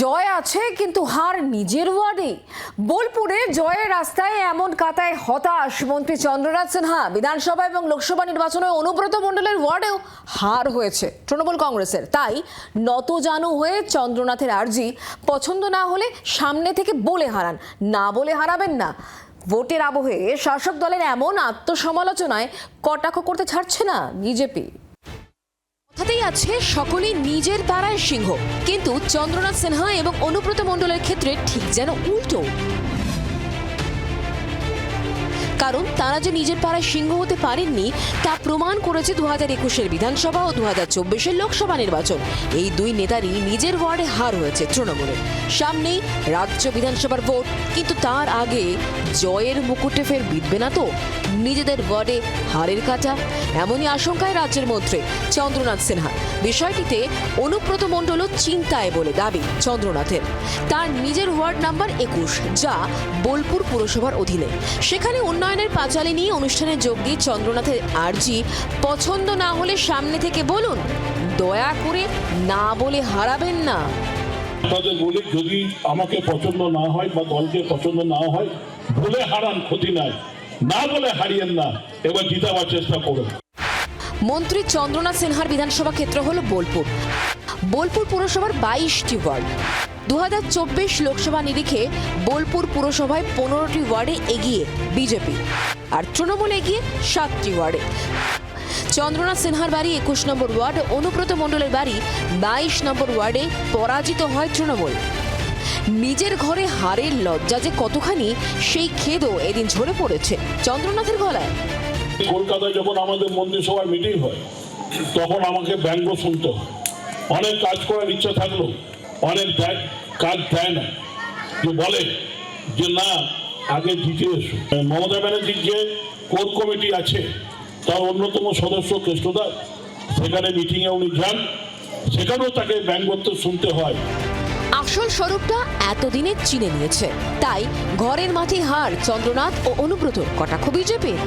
জয় আছে, কিন্তু হার নিজের ওয়ার্ডে বোলপুরে জয়ের রাস্তায় এমন কাতায় হতাশ মন্ত্রী চন্দ্রনাথ সিনহা। বিধানসভা এবং লোকসভা নির্বাচনে অনুব্রত মণ্ডলের ওয়ার্ডেও হার হয়েছে তৃণমূল কংগ্রেসের। তাই নত জানু হয়ে চন্দ্রনাথের আর্জি পছন্দ না হলে সামনে থেকে বলে হারান। না বলে হারাবেন না। ভোটের আবহে শাসক দলের এমন আত্মসমালোচনায় কটাক্ষ করতে ছাড়ছে না বিজেপি। কথাতেই আছে সকলেই নিজের তারায় সিংহ। কিন্তু চন্দ্রনাথ সিনহা এবং অনুব্রত মণ্ডলের ক্ষেত্রে ঠিক যেন উল্টো। কারণ তারা যে নিজের পাড়ায় সিংহ হতে পারেননি, তা প্রমাণ করেছে দু হাজার একুশের বিধানসভা ও দু হাজার চব্বিশের লোকসভা নির্বাচন। এই দুই নেতারই নিজের ওয়ার্ডে হার হয়েছে তৃণমূলের সামনেই রাজ্য বিধানসভার ভোট, কিন্তু তার আগে জয়ের মুকুটে ফের বিঁধবে না তো? নিজেদের ওয়ার্ডে হারের কাটা? এমনই আশঙ্কায় রাজ্যের মন্ত্রী চন্দ্রনাথ সিনহা। বিষয়টিতে অনুব্রত মণ্ডলও চিন্তায় বলে দাবি চন্দ্রনাথের। তার নিজের ওয়ার্ড নাম্বার একুশ, যা বোলপুর পুরসভার অধীনে। সেখানে উন্নয়নের পাঁচালী নিয়ে অনুষ্ঠানে যোগ দিয়ে চন্দ্রনাথের আর্জি। পছন্দ না হলে সামনে থেকে বলুন দয়া করে না বলে হারাবেন না। তাদের বলি যদি আমাকে পছন্দ না হয় বা দলকে পছন্দ না হয় বলে হারান ক্ষতি নাই। না বলে হারিয়েন না। এবার জিতাবার চেষ্টা করুন। মন্ত্রী চন্দ্রনাথ সিনহার বিধানসভা ক্ষেত্র হল বোলপুর। বোলপুর পুরসভার বাইশটি ওয়ার্ড। দু হাজার চব্বিশ লোকসভা নিরিখে বোলপুর পুরসভায় পনেরোটি ওয়ার্ডে এগিয়ে বিজেপি, আর তৃণমূল এগিয়ে সাতটি ওয়ার্ডে। চন্দ্রনাথ সিনহার বাড়ি একুশ নম্বর ওয়ার্ড, অনুব্রত মণ্ডলের বাড়ি বাইশ নম্বর ওয়ার্ডে পরাজিত হয় তৃণমূল। নিজের ঘরে হারের লজ্জা যে কতখানি, সেই খেদও এদিন ঝরে পড়েছে চন্দ্রনাথের গলায়। কলকাতায় যখন আমাদের মন্ত্রিসভার মিটিং হয়, তখন আমাকে ব্যঙ্গ শুনতে হয়। অনেক কাজ করার ইচ্ছা থাকলেও অনেক কাজ দেয় না যে বলে যে না আগে জিতে এসো। মমতা ব্যানার্জির যে কোর কমিটি আছে তার অন্যতম সদস্য কৃষ্ণদা সেখানে মিটিংয়ে উনি যান। সেখানেও তাকে ব্যঙ্গত্ব শুনতে হয়। আসল স্বরূপটা এতদিনে চিনে নিয়েছে। তাই ঘরের মাঠে হার চন্দ্রনাথ ও অনুব্রত কটাক্ষ বিজেপির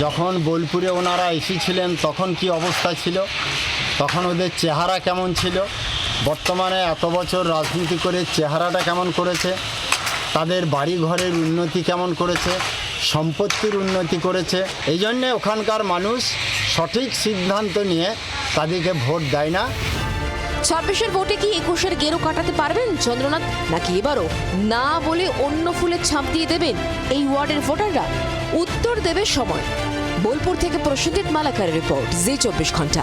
যখন বোলপুরে ওনারা এসেছিলেন তখন কি অবস্থা ছিল? তখন ওদের চেহারা কেমন ছিল? বর্তমানে এত বছর রাজনীতি করে চেহারাটা কেমন করেছে, তাদের বাড়ি ঘরের উন্নতি কেমন করেছে, সম্পত্তির উন্নতি করেছে, এই জন্যে ওখানকার মানুষ সঠিক সিদ্ধান্ত নিয়ে তাদেরকে ভোট দেয় না। ছাব্বিশের ভোটে কি একুশের গেরো কাটাতে পারবেন চন্দ্রনাথ? নাকি এবারও না বলে অন্য ফুলের ছাপ দিয়ে দেবেন এই ওয়ার্ডের ভোটাররা? উত্তর দেবে সময়। বোলপুর থেকে প্রসেনজিৎ মালাকারের রিপোর্ট, জি চব্বিশ ঘণ্টা।